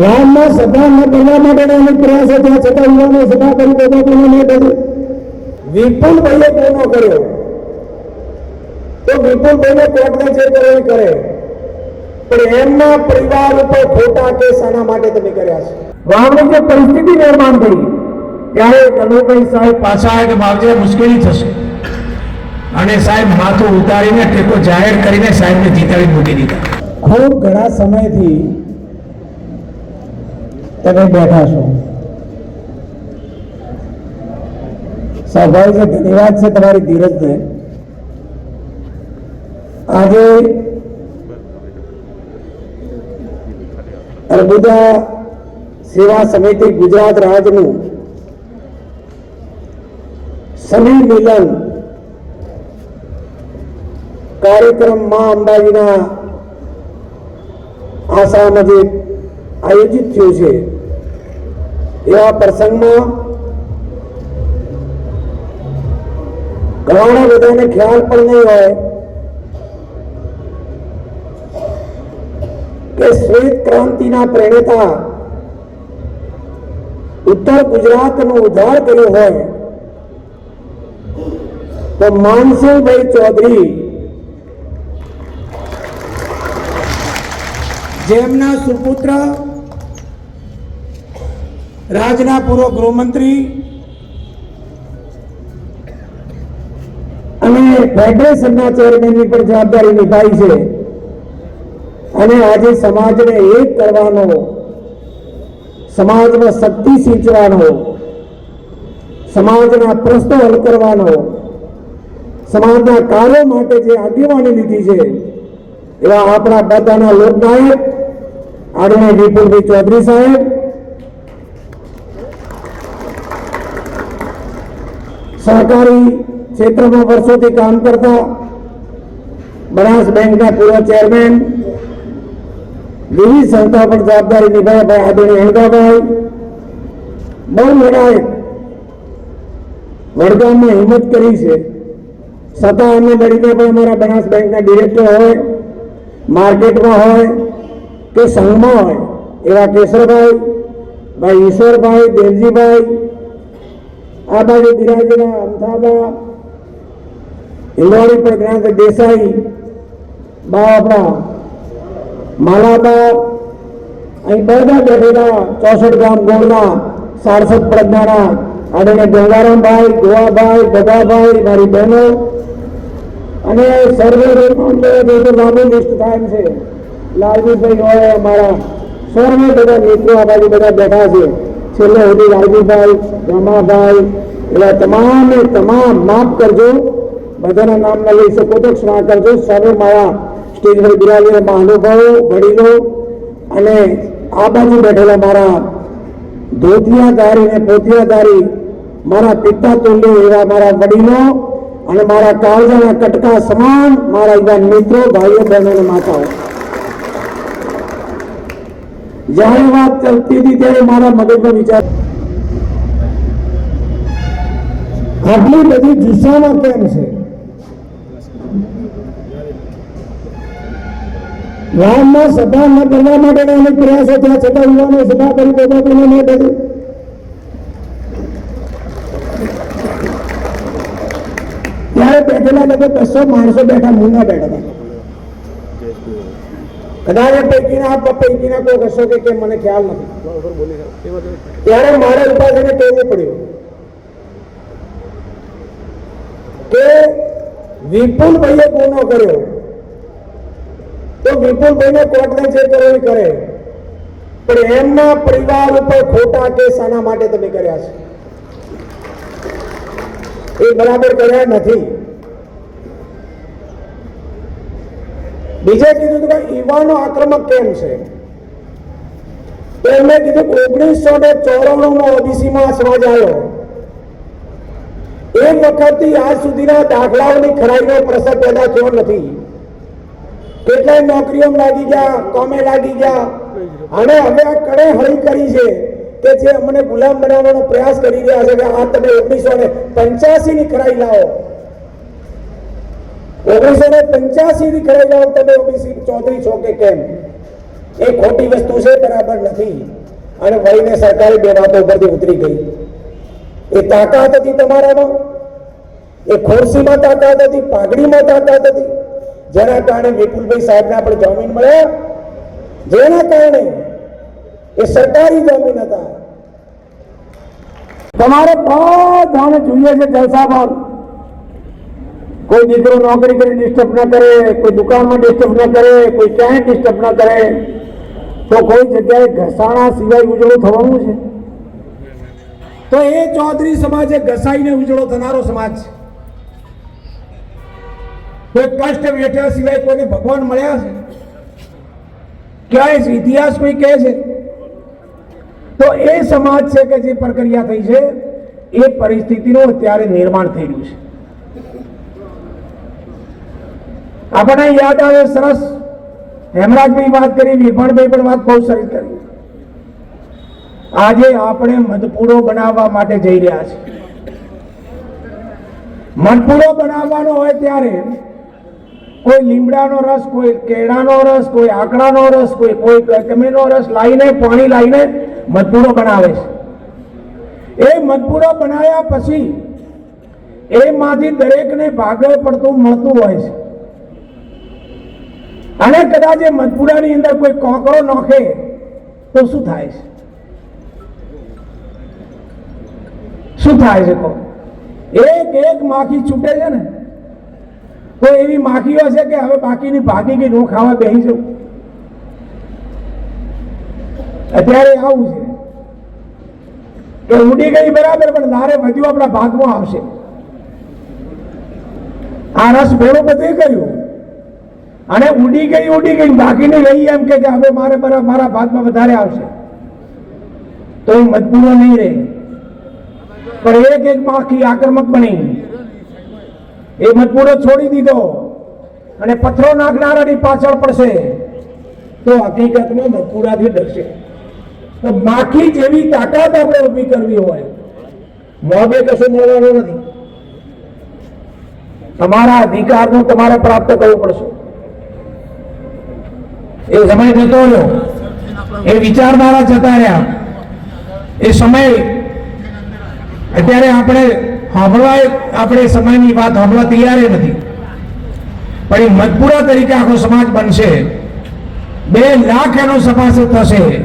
ગામમાં સભા ન કરવા માટેના અનેક પ્રયાસો થયા છતાં યુવાનો સભા કરી બધા પણ નહીં કર્યું. વિપુલભાઈએ કોનો કર્યો. તો વિપુલભાઈને કોર્ટને જે કરે એ કરે. પણ એમના પરિવાર ઉપર ખોટા કેસ શાના માટે તમે કર્યા છે. ગામની જે પરિસ્થિતિ નિર્માણ થઈ ત્યારે કનુભાઈ સાહેબ પાછા આવે કે માવજે મુશ્કેલી થશે. અને સાહેબ માથું ઉતારીને ટેકો જાહેર કરીને સાહેબને જીતાડી મૂકી દીધા. ખૂબ ઘણા સમયથી તમે બેઠા છો. સ્વાભાવિક ધન્યવાદ છે તમારી ધીરજને. આજે અર્બુદા સેવા સમિતિ ગુજરાત રાજ્યનું સમી મિલન કાર્યક્રમમાં અંબાજીના આસામાં જે આયોજિત થયું છે. એવા પ્રસંગમાં ઘણા બધાને ખ્યાલ પણ નહીં હોય કે શ્વેત ક્રાંતિના પ્રેરણા ઉત્તર ગુજરાતનો ઉદ્ધાર કર્યો હોય તો માનસિંહભાઈ ચૌધરી જેમના સુપુત્ર રાજના પૂર્વ ગૃહમંત્રી અને ફેડરેશનના ચેરમેનની પણ જવાબદારી નિભાવી છે. અને આજે સમાજને એક કરવાનો, સમાજમાં શક્તિ સિંચવાનો, સમાજના પ્રશ્નો હલ કરવાનો, સમાજના કાર્યો માટે જે આગેવાની લીધી છે, એવા આપણા બધાના લોકનાયક આદરણીય વિપુલભાઈ ચૌધરી સાહેબ સહકારી ક્ષેત્રમાં વર્ષોથી કામ કરતા બનાસ બેંકના પૂર્વ ચેરમેન, વિવિધ સંસ્થા પર જવાબદારી નિભાવ્યા ભાઈ આદરણીય હેંગાભાઈ બહુ લડાય વડગામમાં હિંમત કરી છે. છતાં અમે લડીને પણ અમારા બનાસ બેંકના ડિરેક્ટર હોય, માર્કેટમાં હોય કે સંઘમાં હોય, એવા કેશરભાઈ, ભાઈ ઈશ્વરભાઈ, દેવજીભાઈ આ બાજુ બિરાજીના અમથાબા હિંગોળી પર જ્ઞાન દેસાઈ, બા આપણા માલાબા, અહીં બધા બેઠેલા ચોસઠ ગામ ગોળના સારસદ પ્રજ્ઞાના આદરણીય ગંગારામભાઈ, ગોવાભાઈ, બધાભાઈ, મારી બહેનો. અને સર્વે લાંબી લિસ્ટ થાય છે. લાલજીભાઈ હોય, અમારા સર્વે બધા મિત્રો આ બાજુ બધા બેઠા છે. છેલ્લે સુધી લાલજીભાઈ રમાભાઈ, એવા તમામે તમામ માફ કરજો. બધાના નામ ન લઈ શકો તો ક્ષમા કરજો. સર્વે મારા સ્ટેજ પર બિરાજેલા મહાનુભાવો, વડીલો અને આ બાજુ બેઠેલા મારા ધોતિયાધારી અને પોતિયાધારી, મારા પિતા તુલ્ય એવા મારા વડીલો અને મારા કાળજાના કટકા સમાન મારા એવા મિત્રો, ભાઈઓ, બહેનો અને માતાઓ. જ્યારે વાત ચાલતી હતી ત્યારે મારા મગજનો વિચાર આટલી બધી જુસ્સામાં કેમ છે? રામમાં સભા ન કરવા માટેના અનેક પ્રયાસો થયા, છતાં યુવાનો સભા કરી પણ નહીં કર્યું ત્યારે બેઠેલા લગભગ બસો માણસો બેઠા મૂંગા બેઠા હતા. એ પૈકીના પૈકીના કોઈ હશો કે કેમ મને ખ્યાલ નથી. ત્યારે મારે ઉપાધિને કહેવું પડ્યું. કે વિપુલભાઈએ ગુનો કર્યો. તો વિપુલભાઈને કોર્ટને જે કરો એ કરે. પણ એમના પરિવાર ઉપર ખોટા કેસ શાના માટે તમે કર્યા છે. એ બરાબર કર્યા નથી. બીજે કીધું કે યુવાનો આક્રમક કેમ છે? તો એમને કીધું ઓગણીસો ને ચોરાણું માં ઓબીસીમાં સમાજ આવ્યો એક વખતથી આજ સુધીના દાખલાઓની ખરાઈનો પ્રશ્ન પેદા થયો નથી. કેટલાય નોકરીઓ લાગી ગયા, કોમે લાગી ગયા. અને હવે આ કડે હળી કરી છે કે જે અમને ગુલામ બનાવવાનો પ્રયાસ કરી રહ્યા છે કે આ તમે ઓગણીસો ને પંચ્યાસી ની ખરાઈ લાવો. ઓગણીસો ને પંચ્યાસી થી ખરાઈ જાઓ તમે ઓબીસી ચૌધરી છો કે કેમ? એ ખોટી વસ્તુ છે, બરાબર નથી. અને વળીને સરકારે બે વાતો ઉપરથી ઉતરી ગઈ. એ તાકાત હતી તમારામાં? એ ખોરશીમાં તાકાત હતી, પાઘડીમાં તાકાત હતી? જેના કારણે વિપુલભાઈ સાહેબને આપણે જામીન મળ્યા? જેના કારણે? એ સરકારી જામીન હતા. તમારે બધાને જોઈએ છે જલસાબાદ કોઈ દીકરો નોકરી કરી ડિસ્ટર્બ ન કરે, કોઈ દુકાનમાં ડિસ્ટર્બ ન કરે, કોઈ ક્યાંય ડિસ્ટર્બ ન કરે, તો કોઈ જગ્યાએ ઘસાણા સિવાય ઉજળો થવાનું છે? તો એ ચૌધરી સમાજ એ ઘસાઈને ઉજળો થનારો સમાજ છે. કોઈ કષ્ટ વેઠ્યા સિવાય કોઈને ભગવાન મળ્યા છે? ક્યાંય ઇતિહાસ કોઈ કહે છે? તો એ સમાજ છે કે જે પ્રક્રિયા થઈ છે, એ પરિસ્થિતિનું અત્યારે નિર્માણ થઈ રહ્યું છે. આપણને યાદ આવે સરસ. હેમરાજભાઈ વાત કરી, વિભણભાઈ પણ વાત બહુ સરસ કરી. આજે આપણે મધપૂડો બનાવવા માટે જઈ રહ્યા છે મધપૂડો બનાવવાનો હોય ત્યારે કોઈ લીમડાનો રસ, કોઈ કેળાનો રસ, કોઈ આકડાનો રસ, કોઈ કોઈ ગમેનો રસ લાવીને પાણી લાવીને મધપૂડો બનાવે છે. એ મધપૂડો બનાવ્યા પછી એમાંથી દરેકને ભાગે પડતું મળતું હોય છે. અને કદાચ એ મધપુડાની અંદર કોઈ કોકરો નોખે, તો શું થાય છે? શું થાય છે કહો? એક એક માખી છૂટે છે ને કોઈ એવી માખીઓ છે કે હવે બાકીની ભાગી ગઈ નું ખાવા બેસી જવું અત્યારે આવું છે કે ઉડી ગઈ બરાબર, પણ લારે વધ્યું, આપણા ભાગમાં આવશે. આ રસ ભેળું બધું કર્યું. અને ઉડી ગઈ ઉડી ગઈ બાકીની રહી એમ કે હવે મારે મારા મારા ભાગમાં વધારે આવશે. તો એ મજબૂરો નહીં રહે. પણ એક એક માખી આક્રમક બની. એ મજબૂરો છોડી દીધો અને પથ્થરો નાખનારાની પાછળ પડશે. તો હકીકતમાં મજબૂરાથી ડરશે. તો માખી જેવી તાકાત આપણે ઊભી કરવી હોય મોબે કશું મળવાનું નથી. તમારા અધિકારનું તમારે પ્રાપ્ત કરવું પડશે. એ સમય જતો રહ્યો. એ વિચારધારા જતા રહ્યા. એ સમય અત્યારે આપણે સાંભળવા આપણે સમયની વાત સાંભળવા તૈયાર નથી. પણ એ મજબૂરા તરીકે આખો સમાજ બનશે. બે લાખ એનો સભાસ થશે,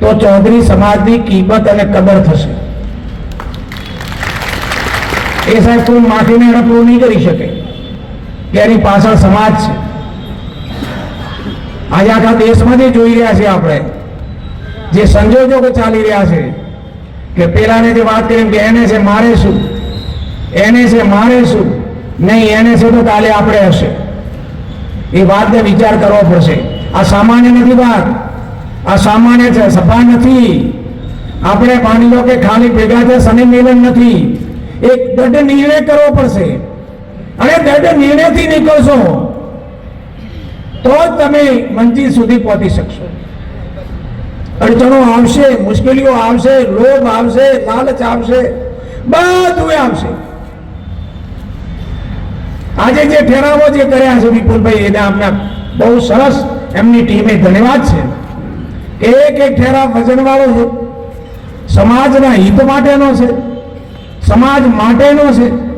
તો ચૌધરી સમાજની કિંમત અને કદર થશે. એ સાહેબ કોઈ માટીને હડપવું નહીં કરી શકે. એની પાછળ સમાજ છે. આજે આખા દેશમાંથી જોઈ રહ્યા છે આપણે. જે સંજોગો ચાલી રહ્યા છે કે પેલાને જે વાત કરી કે એને છે મારે શું? એને છે મારે શું? નહીં, એને છે તો કાલે આપણે હશે. એ વાતને વિચાર કરવો પડશે. આ સામાન્ય નથી વાત. આ સામાન્ય છે, સભા નથી. આપણે માની લો કે ખાલી ભેગા છે શનિ મિલન નથી. એક દઢ નિર્ણય કરવો પડશે. અને દઢ નિર્ણયથી નીકળશો. તો જ તમે મંજિલ સુધી પહોંચી શકશો. અડચણો આવશે, મુશ્કેલીઓ આવશે, લોભ આવશે, લાલચ આવશે, બધું આવશે. આજે જે ઠેરાવો જે કર્યા છે વિપુલભાઈ, એને આપણે બહુ સરસ એમની ટીમે ધન્યવાદ છે. એક એક ઠેરા વજનવાળો છે. સમાજના હિત માટેનો છે. સમાજ માટેનો છે.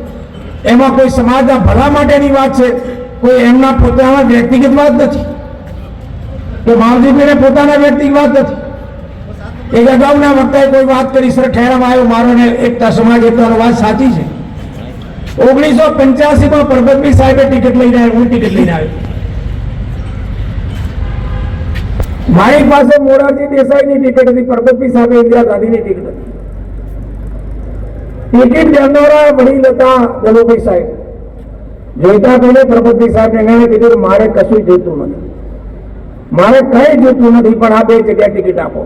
એમાં કોઈ સમાજના ભલા માટેની વાત છે. કોઈ એમના પોતાના વ્યક્તિગત વાત નથી. કે માવજીભાઈને પોતાના વ્યક્તિગત વાત નથી. એક અગાઉના વખતે કોઈ વાત કરી, સર ઠેરામાં આવ્યો, મારો ને એકતા સમાજ, એકતાનો વાત સાચી છે. ઓગણીસો પંચ્યાસી માં પરબતભાઈ સાહેબે ટિકિટ લઈને આવ્યો, હું ટિકિટ લઈને આવ્યો. મારી પાસે મોરારજી દેસાઈની ટિકિટ હતી પરબતભાઈ સાહેબે ઇન્દિરા ગાંધીની ટિકિટ હતી. ટિકિટ દેનારા વડીલ હતા જલુભાઈ સાહેબ. જોઈતા પ્રભુજી પ્રભુભાઈ સાહેબ એને કીધું મારે કશું જોઈતું નથી. મારે કઈ જોતું નથી, પણ આ બે જગ્યા ટિકિટ આપો.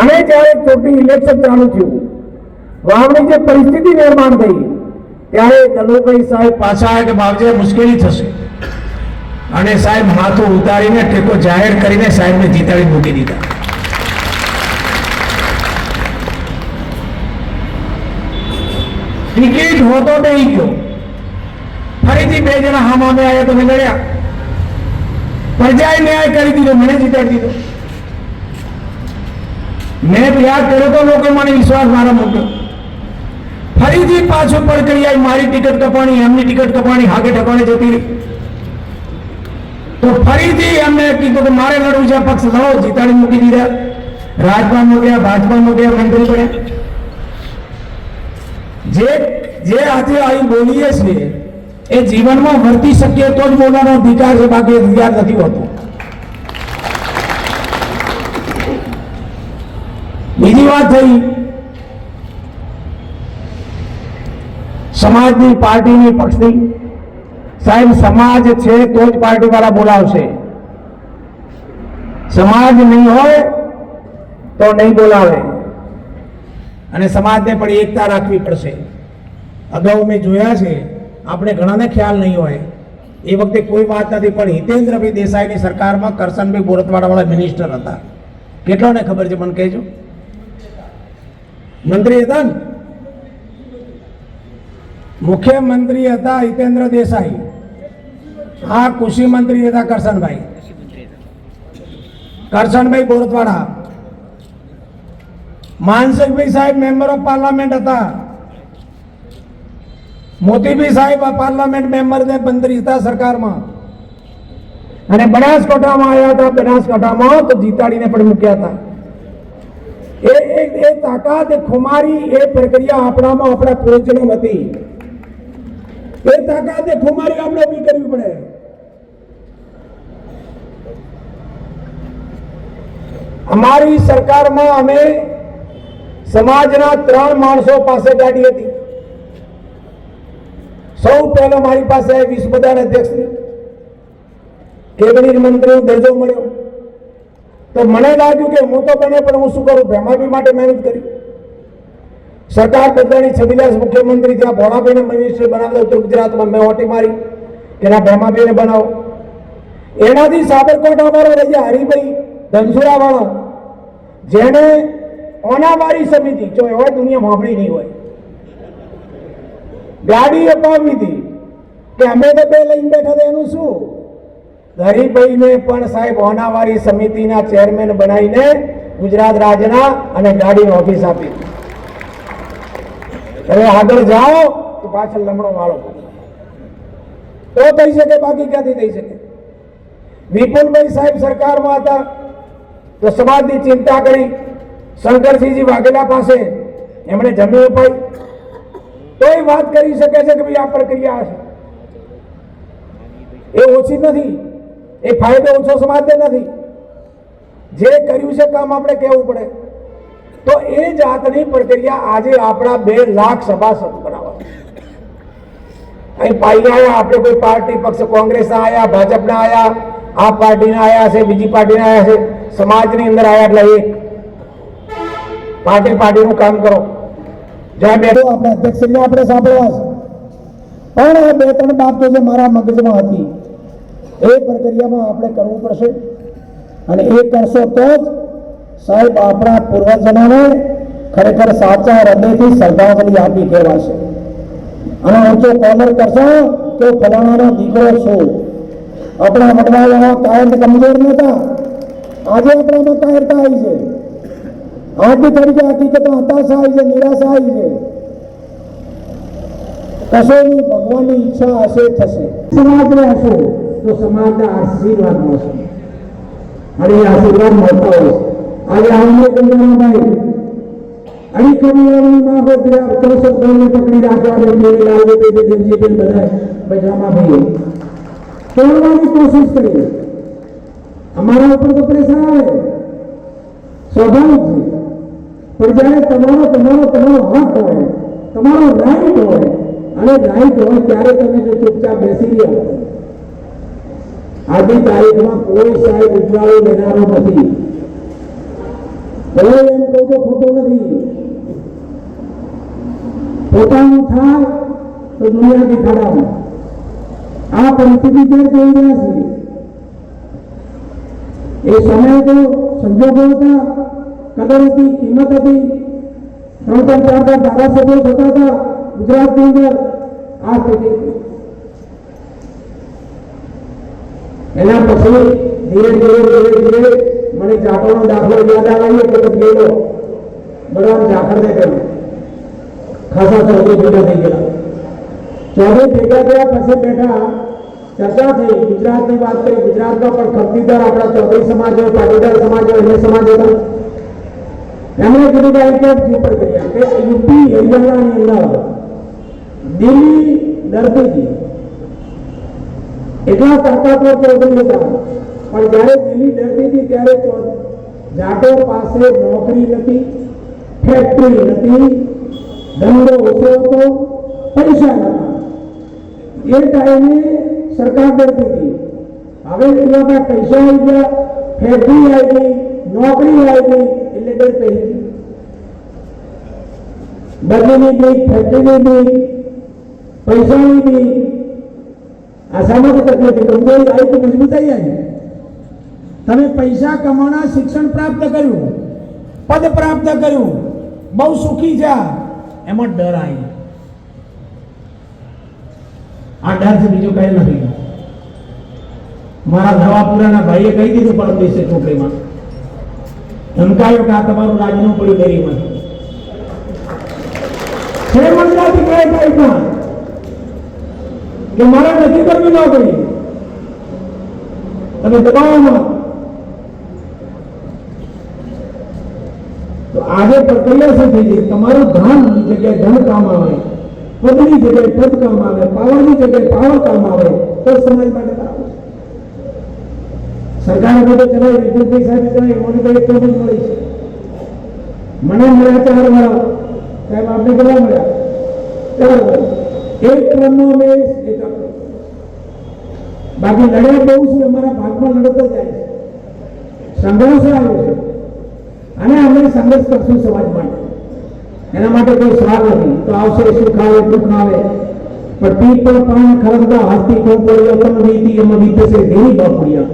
અને જ્યારે ચૂંટણી ઇલેક્શન ચાલુ થયું, વાવણી જે પરિસ્થિતિ નિર્માણ થઈ, ત્યારે દલુભાઈ સાહેબ પાછા આવ્યા કે બાપજી મુશ્કેલી થશે. અને સાહેબ માથું ઉતારીને ટેકો જાહેર કરીને સાહેબને જીતાડી મૂકી દીધા. ટિકિટ હોતો નહીં ગયો. ફરીથી બે જણા હામ અમે આવ્યા તમે લડ્યા. પ્રજાએ ન્યાય કરી દીધો, મને જીતાડી દીધો. મેં ત્યાગ કર્યો તો લોકો મને વિશ્વાસ મારા મૂક્યો. ફરીથી પાછો પ્રક્રિયા મારી ટિકિટ કપાણી, એમની ટિકિટ કપાણી હાગે ઠકાણે જતી રહી. તો ફરીથી એમને કીધું કે મારે લડવું છે, પક્ષ લડો, જીતાડી મૂકી દીધા. રાજભામાં ગયા ભાજપામાં ગયા મંત્રી બન્યા. જે જે આજે અહીં બોલીએ છીએ એ જીવનમાં વર્તી શકીએ તો જ બોલવાનો અધિકાર છે બાકી અધિકાર નથી હોતો. બીજી વાત થઈ. સમાજની પાર્ટીની પક્ષની. સાહેબ, સમાજ છે તો જ પાર્ટી વાળા બોલાવશે. સમાજ નહીં હોય તો નહીં બોલાવે. અને સમાજને પણ એકતા રાખવી પડશે. અગાઉ મેં જોયા છે આપણે ઘણાને ખ્યાલ નહીં હોય. એ વખતે કોઈ વાત નથી, પણ હિતેન્દ્રભાઈ દેસાઈની સરકારમાં કરશનભાઈ બોરતવાડાવાળા મિનિસ્ટર હતા. કેટલોને ખબર છે, મને કહેજો. મંત્રી હતા ને? મુખ્યમંત્રી હતા હિતેન્દ્ર દેસાઈ. આ કૃષિ મંત્રી હતા કરશનભાઈ. કરશનભાઈ બોરતવાડા. માનસિકભાઈ સાહેબ મેમ્બર ઓફ પાર્લામેન્ટ હતા. મોતીભાઈ સાહેબ પાર્લામેન્ટ મેમ્બર ને મંત્રી હતા સરકારમાં. અને બનાસકાંઠામાં આવ્યા હતા, બનાસકાંઠામાં તો જીતાડીને પણ મૂક્યા હતા. એ એ તાકાત ખુમારી, એ પ્રક્રિયા આપણામાં આપણા પૂર્વજનો હતી. એ તાકાત ખુમારી આપણે બી કરવી પડે. અમારી સરકારમાં અમે સમાજના ત્રણ માણસો પાસે ગાડી હતી. સૌ પહેલો મારી પાસે વિશ્વ બધાન અધ્યક્ષની કેબિનેટ મંત્રીનો દરજ્જો મળ્યો. તો મને લાગ્યું કે હું તો બને, પણ હું શું કરું? ભેમાભી માટે મહેનત કરી. સરકાર બદલાની છબીલાસ મુખ્યમંત્રી ત્યાં ભોળાભાઈને મિનિસ્ટર બનાવતા ઉત્તર ગુજરાતમાં મેં ઓટી મારી. કે ના ભેમાભાઈને બનાવો. એનાથી સાબરકોટ અમારો રહ્યા હરિભાઈ ધનસુરાવાળા. જેને ઓનાવારી સમિતિ, જો એવા દુનિયા સાંભળી નહીં હોય. ગાડી અપાવી હતી. કે અમે તો બે લઈને બેઠા હતા, એનું શું? હરિભાઈને પણ સાહેબ ઓનાવારી સમિતિના ચેરમેન બનાવીને ગુજરાત રાજ્યના અને ગાડીની ઓફિસ આપી. હવે આગળ જાઓ તો પાછળ લમણો વાળો. તો થઈ શકે, બાકી ક્યાંથી થઈ શકે? વિપુલભાઈ સાહેબ સરકારમાં હતા, તો સમાજની ચિંતા કરી. શંકરસિંહજી વાઘેલા પાસે. એમણે જમીન અપાઈ તોય વાત કરી શકે છે કે ભાઈ આ પ્રક્રિયા છે? એ ઓછી નથી. એ ફાયદો ઓછો સમાજને નથી. જે કર્યું છે કામ આપણે કહેવું પડે. તો એ જાતની પ્રક્રિયા આજે આપણા બે લાખ સભાસદ બનાવવા. અહીં પાઈ આયા, આપણે કોઈ પાર્ટી પક્ષ કોંગ્રેસના આવ્યા ભાજપના આવ્યા આ પાર્ટીના આવ્યા છે, બીજી પાર્ટીના આવ્યા છે, સમાજની અંદર આવ્યા એટલે એક. પાર્ટી પાર્ટીનું કામ કરો. જ્યાં આપણે અધ્યક્ષને આપણે સાંભળવા પણ આ બે ત્રણ બાબતો જે મારા મગજમાં હતી, એ પ્રક્રિયામાં આપણે કરવું પડશે. અને એ કરશો તો જ સાહેબ આપણા પૂર્વજનોને ખરેખર સાચા હૃદયથી શ્રદ્ધાંજલિ આપી કહેવાશે. અને ઊંચો કોલર કરશો તો ફલાણાનો દીકરો છું. આપણા વડવાઓ કાયર કમજોર નહોતા. આજે આપણામાં કાયરતા આવી છે. આથી તરીકે હકીકતો હતાશા આવી છે નિરાશા આવી છે કશો નહીં ભગવાનની ઈચ્છા હશે થશે સમાજને હશો તો સમાજના આશીર્વાદ મળશે અને એ આશીર્વાદ મળતા હોય છે આજે આમને કન્યાભાઈ અડી કન્યાની માં બધા ચોસઠ ભાઈને પકડી રાખવા અને મેરે લાવે તે જે દેવજી બેન બધા પૈસામાં ભાઈ તોડવાની કોશિશ કરી અમારા ઉપર તો પ્રેશર આવે સ્વાભાવિક છે પણ જયારે તમારો તમારો તમારો હક હોય, તમારો રાઈટ હોય. અને રાઈટ હોય ત્યારે તમે જો ચૂપચાપ બેસી રહ્યા આજની તારીખમાં કોઈ સાહેબ ઉજવાળો લેનારો નથી. કોઈ એમ કહું તો ખોટો નથી. પોતાનું થાય તો દુનિયા ખરાબ. આ પરિસ્થિતિ જ્યારે જોઈ રહ્યા છીએ એ સમયે તો સંજોગો હતા. કદર હતી કિંમત હતી ત્રણ ત્રણ ચાર ચાર ધારાસભ્યો થતા હતા ગુજરાતની અંદર આ સ્થિતિ હતી. એના પછી ધીરે ધીરે ધીરે ધીરે મને જાટોનો દાખલો યાદ આવ્યો કે તો ગયેલો બરાબર ઝાકળને કહ્યું ખાસા ચૌધરી ભેગા થઈ ગયા ચૌધરી ભેગા થયા પછી બેઠા ચર્ચા થઈ ગુજરાતની વાત કરી ગુજરાતમાં પણ ખપતીદાર આપણા ચૌધરી સમાજ હોય પાટીદાર સમાજ હોય અન્ય સમાજ હતા એમણે કીધું કે એક જ ઉપર કર્યા કે યુપી હરિયાણાની અંદર દિલ્હી ડરતી હતી એટલા તાકાતવર ચૌધરી હતા પણ જ્યારે દિલ્હી ડરતી હતી ત્યારે ચૌ- જાટો પાસે નોકરી નથી ફેક્ટરી નથી ધંધો ઓછો હતો પૈસા નતા એ ટાઈમે સરકાર ડરતી હતી હવે એવામાં પૈસા આવી ગયા ફેક્ટરી આવી ગઈ નોકરી આવી ગઈ એટલે ડર પહેરી ગઈ બદલીની બીક ફેક્ટરીની બીક પૈસાની બીક આ સામાજિક તકલીફ તમને આવી તો મજબૂતાઈ આવી તમે પૈસા કમાણા શિક્ષણ પ્રાપ્ત કર્યું, પદ પ્રાપ્ત કર્યું, બહુ સુખી જા, એમાં ડર આવી આ ડર છે બીજું કઈ નથી. મારા નવાપુરાના ભાઈએ કહી દીધું પરમ દિવસે છોકરીમાં ધમકાયો કે આ તમારું રાજીનું પડ્યું ડેરીમાં છે મંડળાથી કહે તારીખમાં કે મારે નથી કરવી નોકરી તમે દબાવવામાં તો આજે પ્રક્રિયા શું થઈ ગઈ તમારું ધન જગ્યાએ ધન કામ આવે, પદની જગ્યાએ પદ કામ આવે, પાવરની જગ્યાએ પાવર કામ આવે, તો સમાજ માટે છે. સરકારે બધું ચલાવી વિદ્યુતભાઈ સાહેબ ચલાવી મોદીભાઈ તો મળી છે. મને મળ્યા ચાર વાર સાહેબ આપણે કેટલા મળ્યા ચાર વાર એક ક્રમનો અમે એક આપણો. બાકી લડાઈ બહુ છે અમારા ભાગમાં લડતો જાય છે સંઘર્ષ આવ્યો છે અને અમે સંઘર્ષ કરશું સમાજ માટે એના માટે કોઈ સ્વાદ નથી તો આવશે શું ખાવે દુઃખ આવે પણ પીઠ પર પાણી ખરંદા હાથી કો પડ્યો તમ વીતી એમ વીતે છે ઘેરી બાપડિયા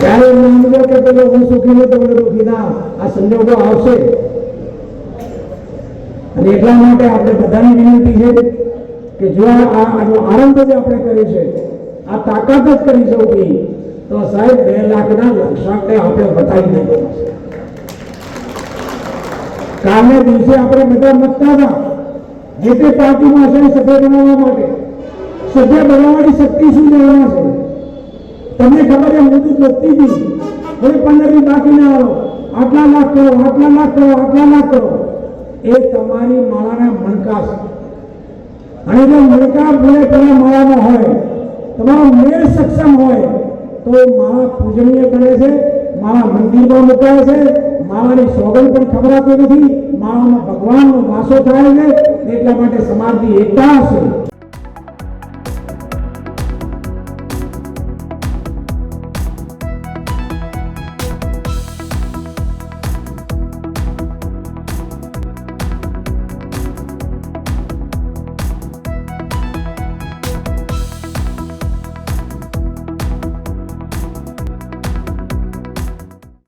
ત્યારે એમ સમજો કે પેલો હું સુખી નહીં તો મને દુઃખી ના આ સંજોગો આવશે અને એટલા માટે આપણે બધાની વિનંતી છે કે જો આનો આરંભ જ આપણે કર્યો છે, આ તાકાત જ કરી સૌથી તો સાહેબ બે લાખના લક્ષાંકને આપણે બતાવી દેવું કાલે દિવસે આપણે બધા મતતા હતા જે તે પાર્ટીમાં છે સભ્ય બનાવવા માટે, સભ્ય બનાવવાની શક્તિ શું લેવાના છે? તમને ખબર છે હું તો વધતી હતી. હવે પંદર બાકી ના આવો. આટલા લાખ કરો, આટલા લાખ કરો, આટલા લાખ કરો. એ તમારી માળાના મણકા અને જો મણકા પેલા માળામાં હોય, તમારો મેળ સક્ષમ હોય, તો માળા પૂજનીય બને છે, માળા મંદિરમાં મુકાય છે, માળાની સોગંદ પણ ખબરાતી નથી, માળામાં ભગવાનનો વાસો થાય છે, એટલા માટે સમાજની એકતા હશે.